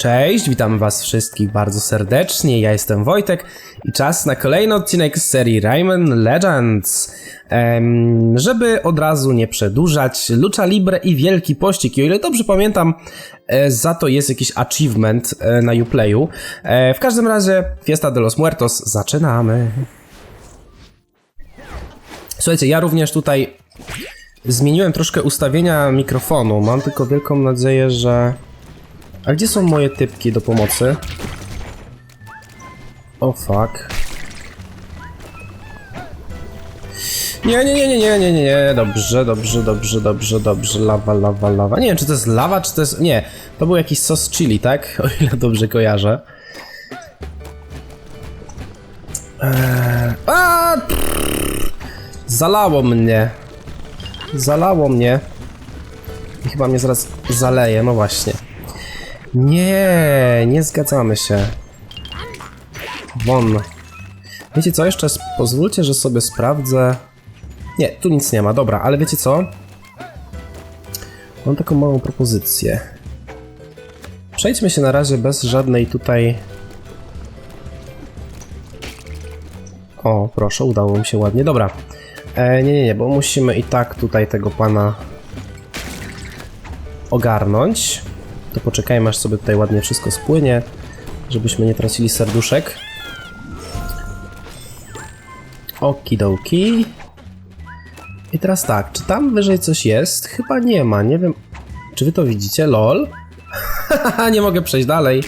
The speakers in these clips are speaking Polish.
Cześć, witam was wszystkich bardzo serdecznie, ja jestem Wojtek i czas na kolejny odcinek z serii Rayman Legends. Em, żeby od razu nie przedłużać, Lucha Libre i Wielki Pościg, i o ile dobrze pamiętam, e, za to jest jakiś achievement e, na Uplayu. E, w każdym razie, Fiesta de los Muertos, zaczynamy. Słuchajcie, ja również tutaj zmieniłem troszkę ustawienia mikrofonu, mam tylko wielką nadzieję, że... A gdzie są moje typki do pomocy? O oh, fuck. Nie, nie, nie, nie, nie, nie, nie, nie, dobrze, dobrze, dobrze, dobrze, dobrze, lawa, lawa, lawa. Nie wiem, czy to jest lawa, czy to jest... Nie, to był jakiś sos chili, tak? O ile dobrze kojarzę. Eee... A! Zalało mnie. Zalało mnie. I chyba mnie zaraz zaleje, no właśnie. Nie, nie zgadzamy się. Won. Wiecie co, jeszcze pozwólcie, że sobie sprawdzę. Nie, tu nic nie ma, dobra, ale wiecie co? Mam taką małą propozycję. Przejdźmy się na razie bez żadnej tutaj... O, proszę, udało mi się ładnie. Dobra. E, nie, nie, nie, bo musimy i tak tutaj tego pana ogarnąć. To poczekajmy, aż sobie tutaj ładnie wszystko spłynie, żebyśmy nie tracili serduszek. Okidoki. I teraz tak, czy tam wyżej coś jest? Chyba nie ma, nie wiem. Czy wy to widzicie? LOL? Nie mogę przejść dalej.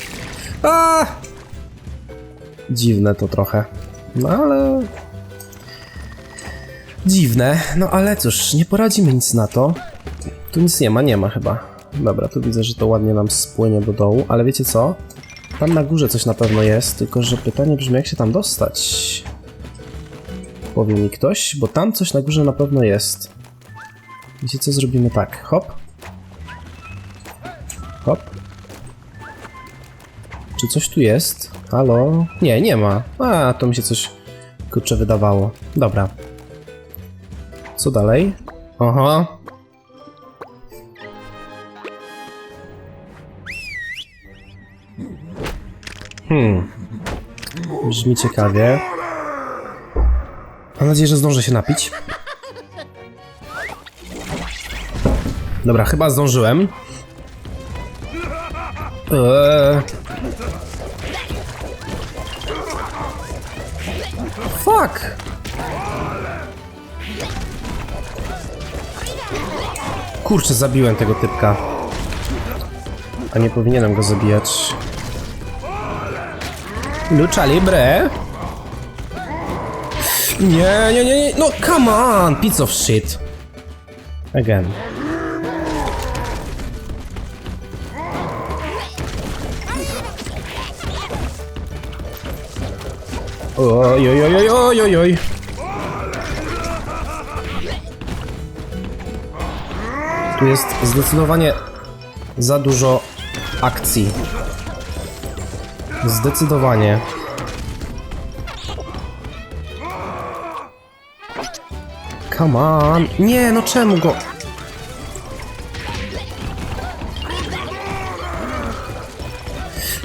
A! Dziwne to trochę. No ale... Dziwne, no ale cóż, nie poradzimy nic na to. Tu nic nie ma, nie ma chyba. Dobra, tu widzę, że to ładnie nam spłynie do dołu, ale wiecie co? Tam na górze coś na pewno jest, tylko że pytanie brzmi, jak się tam dostać? Powie mi ktoś, bo tam coś na górze na pewno jest. Wiecie co, zrobimy tak, hop. Hop. Czy coś tu jest? Halo? Nie, nie ma. A, to mi się coś kurczę wydawało. Dobra. Co dalej? Aha. Hmm. Brzmi ciekawie. Mam nadzieję, że zdążę się napić. Dobra, chyba zdążyłem. Eee. Fuck! Kurczę, zabiłem tego typka. A nie powinienem go zabijać. Lucha libre. Nie, nie, nie, nie. No, come on! Piece of shit. Again. Oj, oj, oj, oj, oj, oj. Tu jest zdecydowanie za dużo akcji. Zdecydowanie. Come on. Nie, no czemu go...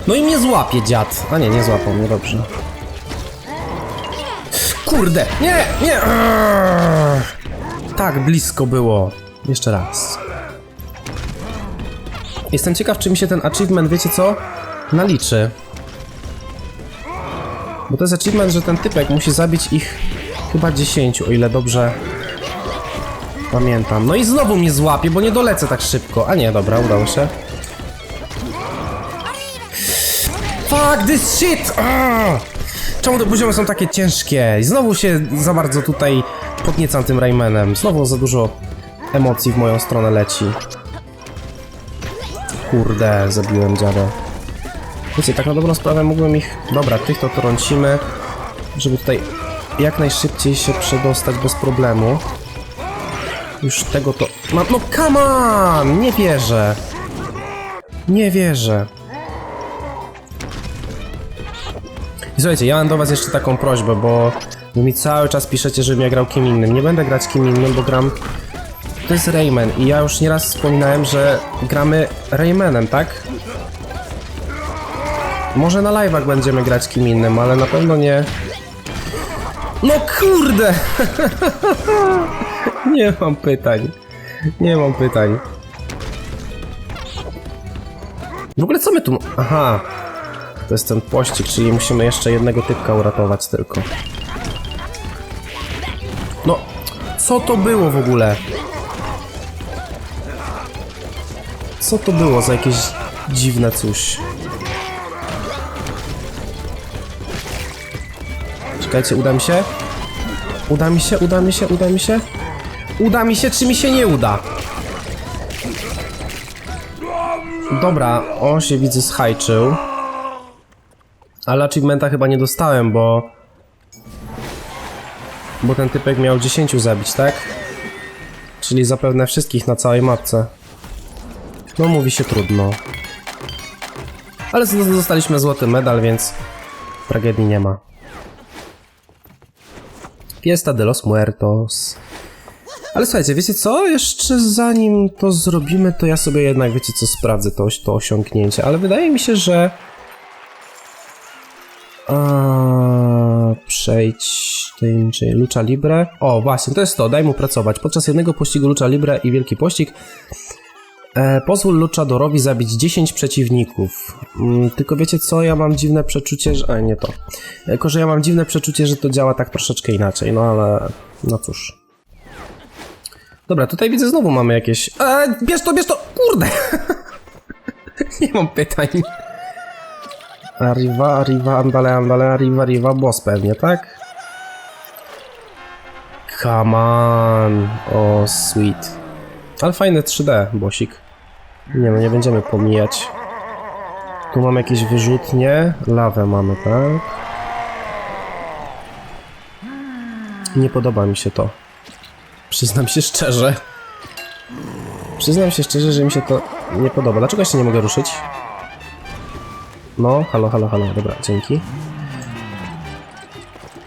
No i mnie złapie dziad. A nie, nie złapał mnie, dobrze. Kurde, nie, nie. Tak blisko było. Jeszcze raz. Jestem ciekaw, czy mi się ten achievement, wiecie co? Naliczy. Bo to jest achievement, że ten typek musi zabić ich chyba 10, o ile dobrze pamiętam. No i znowu mnie złapie, bo nie dolecę tak szybko. A nie, dobra, udało się. Fuck this shit! Arr! Czemu te poziomy są takie ciężkie? I znowu się za bardzo tutaj podniecam tym Raymanem. Znowu za dużo emocji w moją stronę leci. Kurde, zabiłem dziadę. Wiecie, tak na dobrą sprawę mógłbym ich... Dobra, tych to trącimy, żeby tutaj jak najszybciej się przedostać bez problemu. Już tego to... No, no come on! Nie wierzę! Nie wierzę. I słuchajcie, ja mam do was jeszcze taką prośbę, bo wy mi cały czas piszecie, żebym ja grał kim innym. Nie będę grać kim innym, bo gram... To jest Rayman i ja już nieraz wspominałem, że gramy Raymanem, tak? Może na live'ach będziemy grać kim innym, ale na pewno nie... No kurde! nie mam pytań. Nie mam pytań. W ogóle co my tu... Aha. To jest ten pościg, czyli musimy jeszcze jednego typka uratować tylko. No, co to było w ogóle? Co to było za jakieś dziwne coś? Czekajcie, uda mi się? Uda mi się, uda mi się, uda mi się? Uda mi się, czy mi się nie uda? Dobra, on się widzę schajczył. Ale achievementa chyba nie dostałem, bo... Bo ten typek miał 10 zabić, tak? Czyli zapewne wszystkich na całej mapce. No mówi się trudno. Ale dostaliśmy złoty medal, więc tragedii nie ma. Fiesta de los Muertos. Ale słuchajcie, wiecie co? Jeszcze zanim to zrobimy, to ja sobie jednak, wiecie co, sprawdzę to, to osiągnięcie. Ale wydaje mi się, że... A, przejdź czyli Lucha Libre. O, właśnie, to jest to, daj mu pracować. Podczas jednego pościgu Lucha Libre i Wielki Pościg pozwól Luchadorowi zabić 10 przeciwników. Mm, tylko wiecie co, ja mam dziwne przeczucie, że... A, nie to. Jako, że ja mam dziwne przeczucie, że to działa tak troszeczkę inaczej, no ale... No cóż. Dobra, tutaj widzę znowu mamy jakieś... E, bierz to, bierz to! Kurde! nie mam pytań. Arriva, arriva, andale, andale, arriva, arriva, boss pewnie, tak? Come on. O, sweet. Ale fajne 3D, bosik. Nie no, nie będziemy pomijać. Tu mamy jakieś wyrzutnie. Lawę mamy, tak? Nie podoba mi się to. Przyznam się szczerze. Przyznam się szczerze, że mi się to nie podoba. Dlaczego jeszcze nie mogę ruszyć? No, halo, halo, halo. Dobra, dzięki.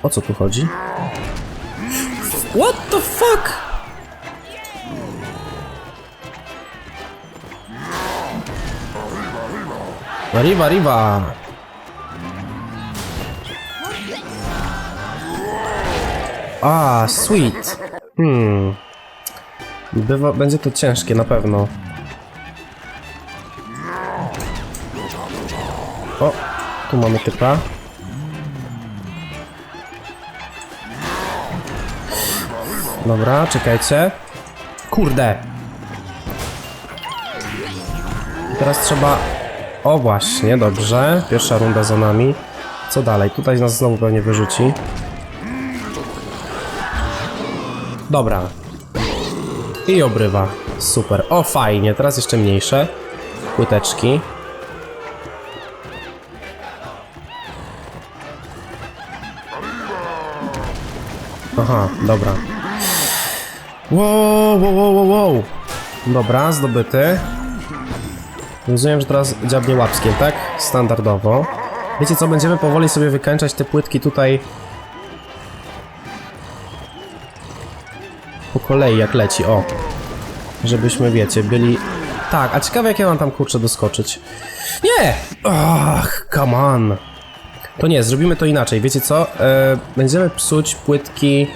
O co tu chodzi? What the fuck? Arriva, arriva! A, sweet. Hmm. Bywa, będzie to ciężkie na pewno. O, tu mamy typa. Dobra, czekajcie. Kurde. Teraz trzeba... O właśnie, dobrze. Pierwsza runda za nami. Co dalej? Tutaj nas znowu pewnie wyrzuci. Dobra. I obrywa. Super. O, fajnie. Teraz jeszcze mniejsze. Płyteczki. Aha, dobra. Wow, wow, wow, wow. Dobra, zdobyty. Rozumiem, że teraz dziabnie łapskiem, tak? Standardowo. Wiecie co, będziemy powoli sobie wykańczać te płytki tutaj po kolei, jak leci, o. Żebyśmy, wiecie, byli... Tak, a ciekawe jak ja mam tam, kurczę, doskoczyć. Nie! Ach, come on. To nie, zrobimy to inaczej, wiecie co? E, będziemy psuć płytki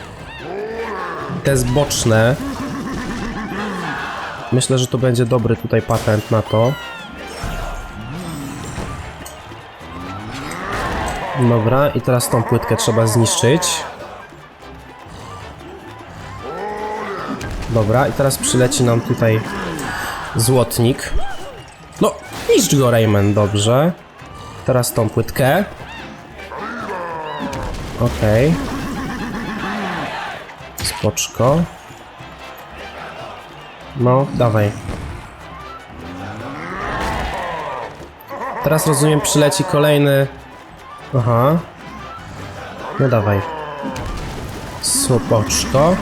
te zboczne. Myślę, że to będzie dobry tutaj patent na to. Dobra, i teraz tą płytkę trzeba zniszczyć. Dobra, i teraz przyleci nam tutaj złotnik. No, niszcz go, Rayman, dobrze. Teraz tą płytkę. Okej. Spoczko. No, dawaj. Teraz rozumiem, przyleci kolejny... Aha. No dawaj. Słopoczko.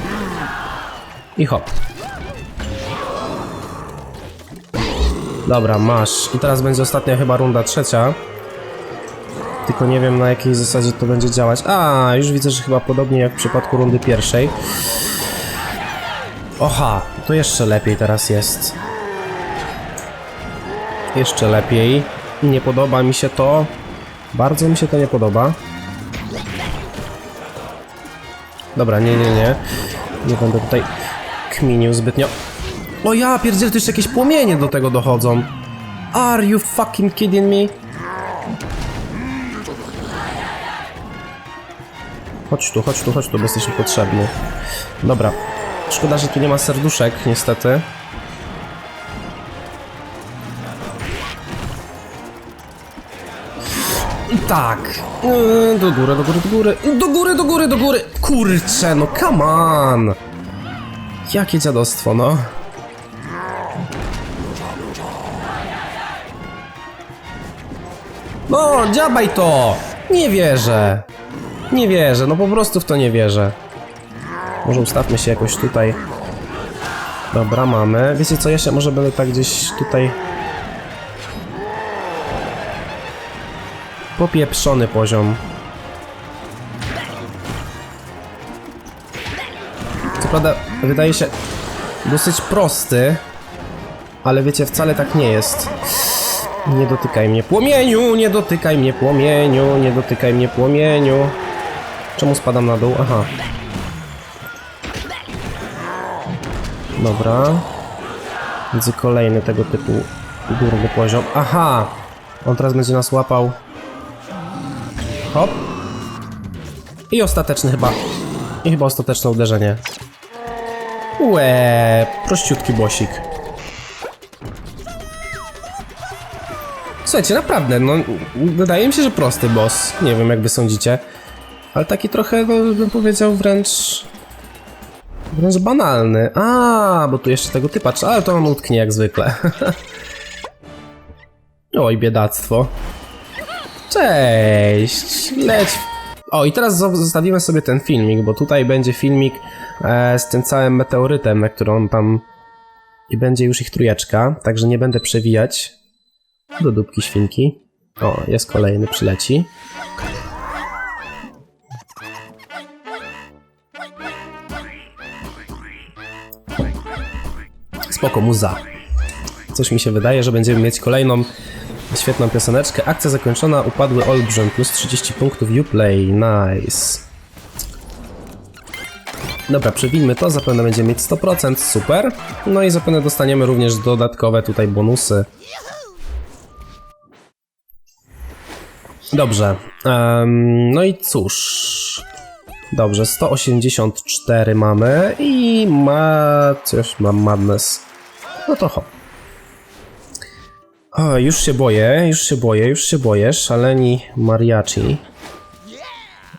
I hop. Dobra, masz. I teraz będzie ostatnia chyba runda trzecia. Tylko nie wiem na jakiej zasadzie to będzie działać. A, już widzę, że chyba podobnie jak w przypadku rundy pierwszej. Oha, to jeszcze lepiej teraz jest. Jeszcze lepiej. Nie podoba mi się to. Bardzo mi się to nie podoba. Dobra, nie, nie, nie. Nie będę tutaj kminił zbytnio. O ja pierdzielę, tu jeszcze jakieś płomienie do tego dochodzą. Are you fucking kidding me? Chodź tu, chodź tu, chodź tu, bo jesteś mi potrzebny. Dobra. Szkoda, że tu nie ma serduszek, niestety. Tak. Yy, Do góry, do góry, do góry. Do góry, do góry, do góry. Kurczę, no come on. Jakie dziadostwo, no. No, dziabaj to! Nie wierzę. Nie wierzę, no po prostu w to nie wierzę. Może ustawmy się jakoś tutaj. Dobra, mamy. Wiecie co, ja się może będę tak gdzieś tutaj... Popieprzony poziom. Co prawda, wydaje się dosyć prosty, ale wiecie, wcale tak nie jest. Nie dotykaj mnie płomieniu, nie dotykaj mnie płomieniu, nie dotykaj mnie płomieniu. Czemu spadam na dół? Aha. Dobra. Widzę kolejny tego typu górny poziom. Aha! On teraz będzie nas łapał. Hop. I ostateczny chyba. I chyba ostateczne uderzenie. Łe, prościutki bosik. Słuchajcie, naprawdę, no wydaje mi się, że prosty boss. Nie wiem, jak wy sądzicie. Ale taki trochę, no, bym powiedział, wręcz... Wręcz banalny. A, bo tu jeszcze tego typa ale to on utknie jak zwykle. Oj, biedactwo. Cześć, leć. O, i teraz zo- zostawimy sobie ten filmik, bo tutaj będzie filmik e, z tym całym meteorytem, na który tam... I będzie już ich trójeczka, także nie będę przewijać do dupki świnki. O, jest kolejny, przyleci. Spoko, muza. Coś mi się wydaje, że będziemy mieć kolejną świetną pioseneczkę. Akcja zakończona, upadły olbrzym, plus 30 punktów Uplay, nice. Dobra, przewidźmy to, zapewne będziemy mieć 100%, super. No i zapewne dostaniemy również dodatkowe tutaj bonusy. Dobrze. em, no i cóż. Dobrze, 184 mamy i ma... coś mam madness. No to hop. O, już się boję, już się boję, już się boję. Szaleni mariachi.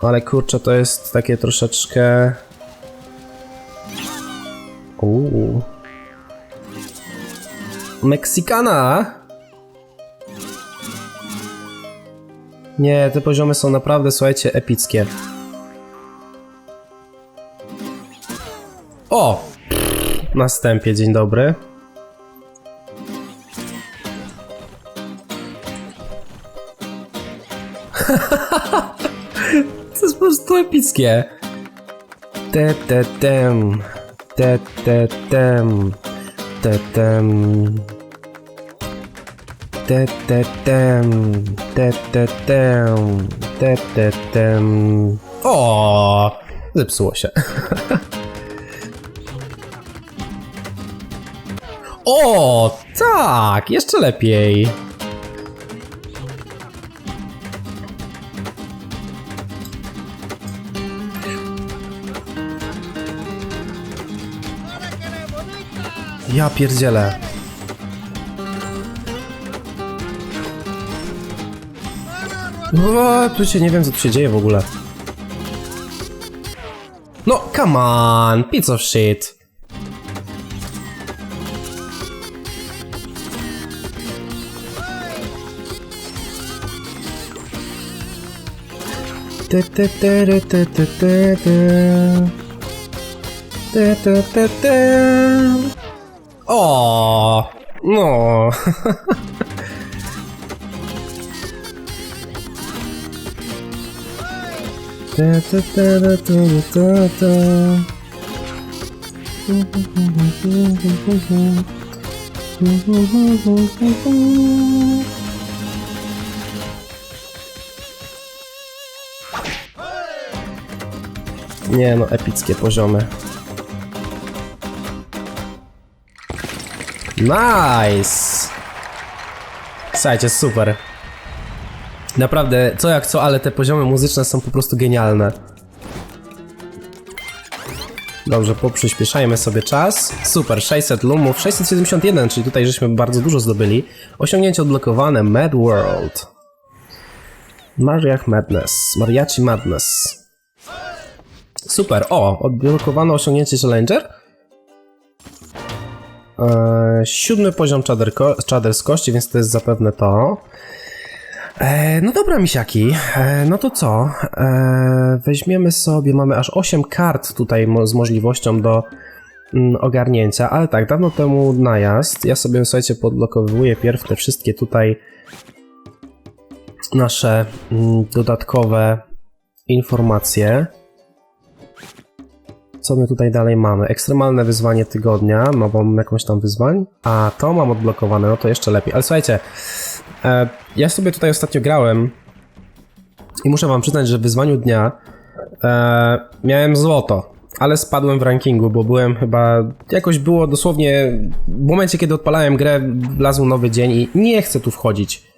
Ale kurczę, to jest takie troszeczkę... Uuu. Meksykana! Nie, te poziomy są naprawdę, słuchajcie, epickie. O! Następie, dzień dobry. To jest po prostu epickie. Te te tem. Te te tem. Te tem. Te te tem. Te te tem. Te te tem. O! Zepsuło się. O, tak, jeszcze lepiej. Ja pierdzielę. O, tu się nie wiem co tu się dzieje w ogóle. No, come on, piece of shit. Te, te, te, re, te, te, te, te. Te, te, te, te. O, no. Ta, ta, ta, ta, ta, ta, ta. Nie no, epickie poziomy. Nice! Słuchajcie, super. Naprawdę, co jak co, ale te poziomy muzyczne są po prostu genialne. Dobrze, poprzyspieszajmy sobie czas. Super, 600 lumów, 671, czyli tutaj żeśmy bardzo dużo zdobyli. Osiągnięcie odblokowane, Mad World. Mariach Madness, Mariachi Madness. Super, o, odblokowano osiągnięcie Challenger. Eee, siódmy poziom czader, ko- czader z kości, więc to jest zapewne to. E, no dobra, misiaki. E, no to co? E, weźmiemy sobie, mamy aż 8 kart tutaj mo- z możliwością do mm, ogarnięcia, ale tak, dawno temu najazd. Ja sobie, słuchajcie, podlokowuję pierw te wszystkie tutaj nasze mm, dodatkowe informacje. Co my tutaj dalej mamy? Ekstremalne wyzwanie tygodnia, nową jakąś tam wyzwań. A to mam odblokowane, no to jeszcze lepiej. Ale słuchajcie, e, ja sobie tutaj ostatnio grałem i muszę wam przyznać, że w wyzwaniu dnia e, miałem złoto, ale spadłem w rankingu, bo byłem chyba, jakoś było dosłownie, w momencie kiedy odpalałem grę, wlazł nowy dzień i nie chcę tu wchodzić.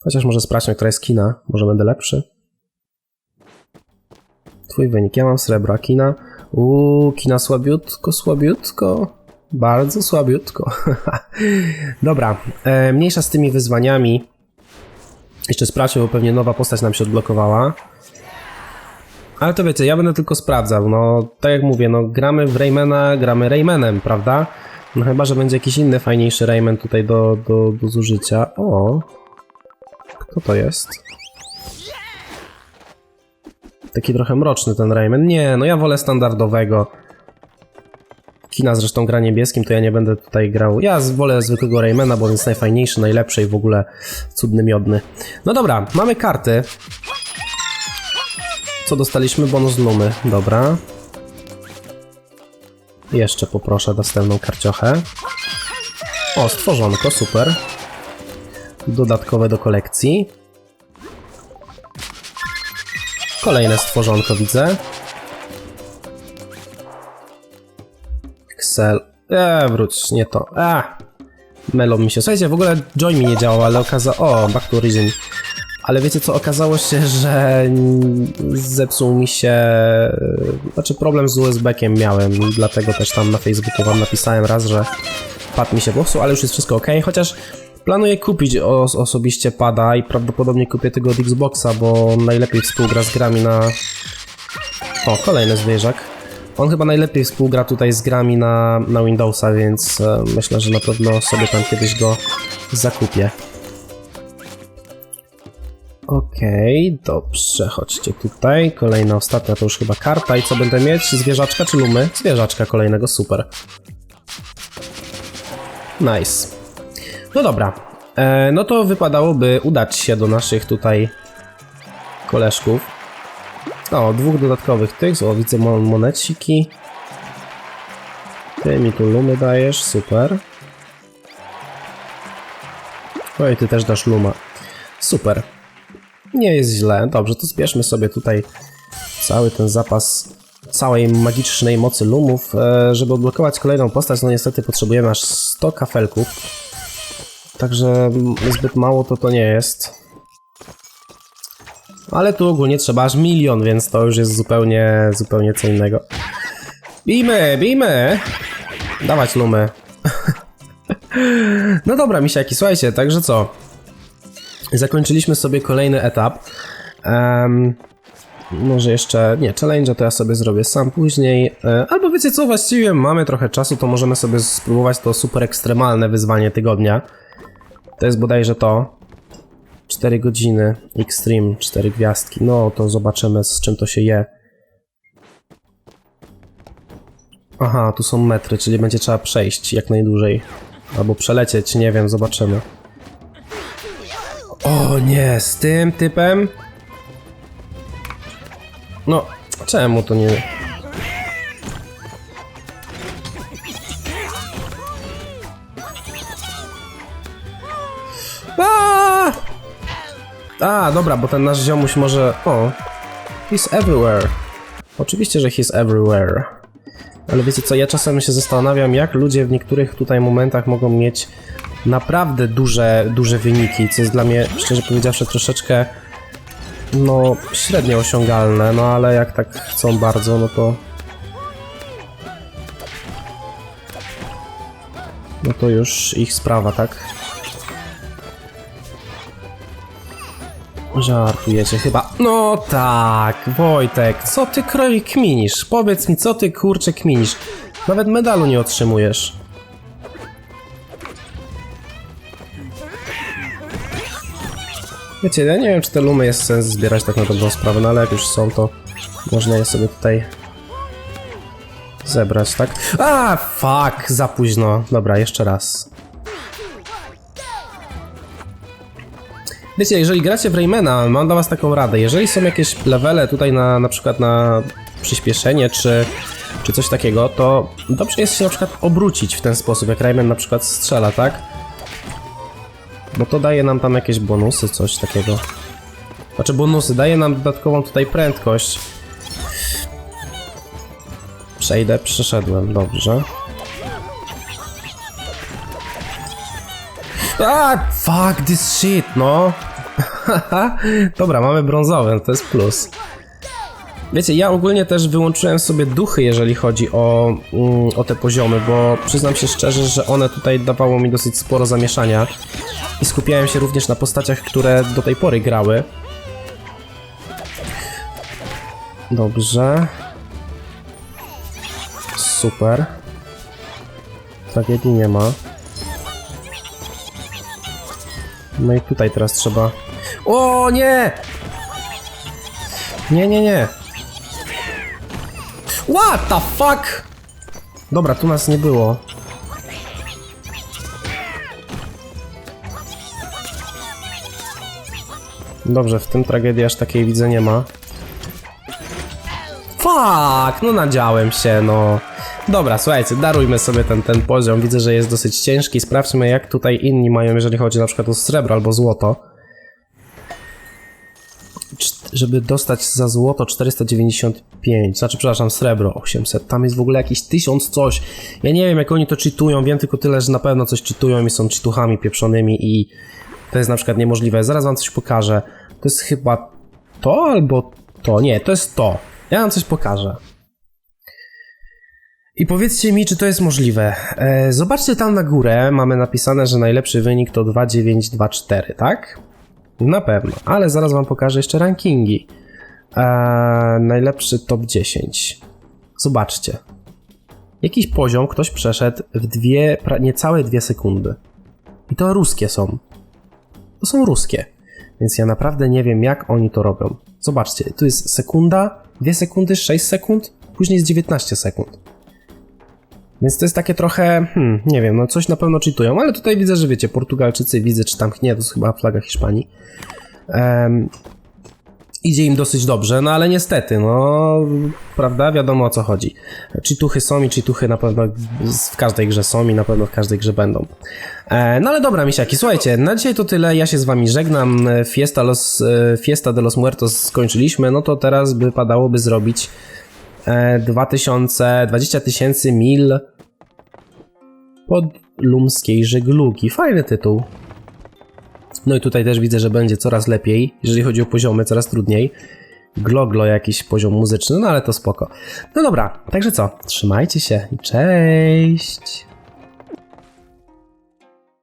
Chociaż może sprawdźmy, która jest kina, może będę lepszy. Twój wynik, ja mam srebro, a kina? Uuu, kina słabiutko, słabiutko. Bardzo słabiutko. Dobra, e, mniejsza z tymi wyzwaniami. Jeszcze sprawdźmy, bo pewnie nowa postać nam się odblokowała. Ale to wiecie, ja będę tylko sprawdzał. No, tak jak mówię, no gramy w Raymana, gramy Raymanem, prawda? No chyba, że będzie jakiś inny, fajniejszy Rayman tutaj do, do, do zużycia. O! Kto to jest? Taki trochę mroczny ten Rayman. Nie, no ja wolę standardowego. Kina zresztą gra niebieskim, to ja nie będę tutaj grał. Ja wolę zwykłego Raymana, bo on jest najfajniejszy, najlepszy i w ogóle cudny, miodny. No dobra, mamy karty. Co dostaliśmy? Bonus lumy. Dobra. Jeszcze poproszę następną karciochę. O, stworzonko, super. Dodatkowe do kolekcji. Kolejne stworzonko widzę. Excel. Eee, wróć, nie to. A, mylą mi się. Słuchajcie, w ogóle Joy mi nie działał, ale okazało... O, Back to Origin. Ale wiecie co, okazało się, że zepsuł mi się... Znaczy problem z USB-kiem miałem dlatego też tam na Facebooku wam napisałem raz, że pad mi się popsuł, ale już jest wszystko ok, chociaż planuję kupić os osobiście pada i prawdopodobnie kupię tego od Xboxa, bo on najlepiej współgra z grami na... O, kolejny zwierzak. On chyba najlepiej współgra tutaj z grami na, na Windowsa, więc e, myślę, że na pewno sobie tam kiedyś go zakupię. Okej, dobrze, chodźcie tutaj. Kolejna, ostatnia to już chyba karta. I co będę mieć? Zwierzaczka czy lumy? Zwierzaczka kolejnego, super. Nice. No dobra. E, no to wypadałoby udać się do naszych tutaj koleżków. O, dwóch dodatkowych tych. O, widzę mon moneciki. Ty mi tu lumy dajesz, super. Oj, ty też dasz luma. Super. Nie jest źle. Dobrze, to zbierzmy sobie tutaj cały ten zapas całej magicznej mocy lumów. E, żeby odblokować kolejną postać, no niestety potrzebujemy aż 100 kafelków. Także zbyt mało to to nie jest. Ale tu ogólnie trzeba aż milion, więc to już jest zupełnie, zupełnie co innego. Bijmy, bijmy! Dawać lumy. no dobra, misiaki, słuchajcie, także co? Zakończyliśmy sobie kolejny etap. Em, może jeszcze, nie, challenge to ja sobie zrobię sam później. E, albo wiecie co, właściwie mamy trochę czasu, to możemy sobie spróbować to super ekstremalne wyzwanie tygodnia. To jest bodajże to. 4 godziny, Extreme, 4 gwiazdki. No to zobaczymy z czym to się je. Aha, tu są metry, czyli będzie trzeba przejść jak najdłużej. Albo przelecieć, nie wiem, zobaczymy. O nie, z tym typem? No, czemu to nie... Dobra, bo ten nasz ziomuś może... O, he's everywhere. Oczywiście, że he's everywhere. Ale wiecie co, ja czasem się zastanawiam, jak ludzie w niektórych tutaj momentach mogą mieć naprawdę duże, duże wyniki, co jest dla mnie, szczerze powiedziawszy, troszeczkę no, średnio osiągalne, no ale jak tak chcą bardzo, no to no to już ich sprawa, tak? Żartujecie chyba. No tak, Wojtek, co ty kroi kminisz? Powiedz mi, co ty kurczę kminisz? Nawet medalu nie otrzymujesz. Wiecie, ja nie wiem, czy te lumy jest sens zbierać tak na dobrą sprawę, no ale jak już są, to można je sobie tutaj zebrać, tak? A, fuck, za późno. Dobra, jeszcze raz. Wiecie, jeżeli gracie w Raymana, mam dla was taką radę. Jeżeli są jakieś levele tutaj na, na przykład na przyspieszenie, czy, czy coś takiego, to dobrze jest się na przykład obrócić w ten sposób, jak Rayman na przykład strzela, tak? Bo to daje nam tam jakieś bonusy, coś takiego. Znaczy bonusy, daje nam dodatkową tutaj prędkość. Przejdę, przeszedłem, dobrze. A, fuck this shit, no. Dobra, mamy brązowy, to jest plus. Wiecie, ja ogólnie też wyłączyłem sobie duchy, jeżeli chodzi o, mm, o te poziomy, bo przyznam się szczerze, że one tutaj dawało mi dosyć sporo zamieszania i skupiałem się również na postaciach, które do tej pory grały. Dobrze. Super. Tragedii nie ma. No i tutaj teraz trzeba... O nie! Nie, nie, nie. What the fuck? Dobra, tu nas nie było. Dobrze, w tym tragedii aż takiej widzę nie ma. Fuck, no nadziałem się, no. Dobra, słuchajcie, darujmy sobie ten, ten poziom. Widzę, że jest dosyć ciężki. Sprawdźmy, jak tutaj inni mają, jeżeli chodzi na przykład o srebro albo złoto. Żeby dostać za złoto 495, znaczy przepraszam, srebro 800, tam jest w ogóle jakiś 1000 coś. Ja nie wiem jak oni to cheatują, wiem tylko tyle, że na pewno coś cheatują i są cheatuchami pieprzonymi i to jest na przykład niemożliwe. Zaraz wam coś pokażę. To jest chyba to albo to, nie, to jest to. Ja wam coś pokażę. I powiedzcie mi, czy to jest możliwe. E, zobaczcie tam na górę, mamy napisane, że najlepszy wynik to 2924, tak? Na pewno, ale zaraz wam pokażę jeszcze rankingi. E, najlepszy top 10. Zobaczcie. Jakiś poziom ktoś przeszedł w dwie, niecałe dwie sekundy. I to ruskie są. To są ruskie. Więc ja naprawdę nie wiem, jak oni to robią. Zobaczcie, tu jest sekunda, 2 sekundy, 6 sekund, później jest 19 sekund. Więc to jest takie trochę, hmm, nie wiem, no coś na pewno cheatują, ale tutaj widzę, że wiecie, Portugalczycy widzę, czy tam nie, to jest chyba flaga Hiszpanii. Em, idzie im dosyć dobrze, no ale niestety, no, prawda, wiadomo o co chodzi. Cheatuchy są i cheatuchy na pewno w każdej grze są i na pewno w każdej grze będą. E, no ale dobra, misiaki, słuchajcie, na dzisiaj to tyle, ja się z wami żegnam, Fiesta, los, e, Fiesta de los Muertos skończyliśmy, no to teraz by padałoby zrobić 2000, 20 tysięcy mil podlumskiej żeglugi. Fajny tytuł. No i tutaj też widzę, że będzie coraz lepiej, jeżeli chodzi o poziomy, coraz trudniej. Gloglo jakiś poziom muzyczny, no ale to spoko. No dobra, także co, trzymajcie się i cześć!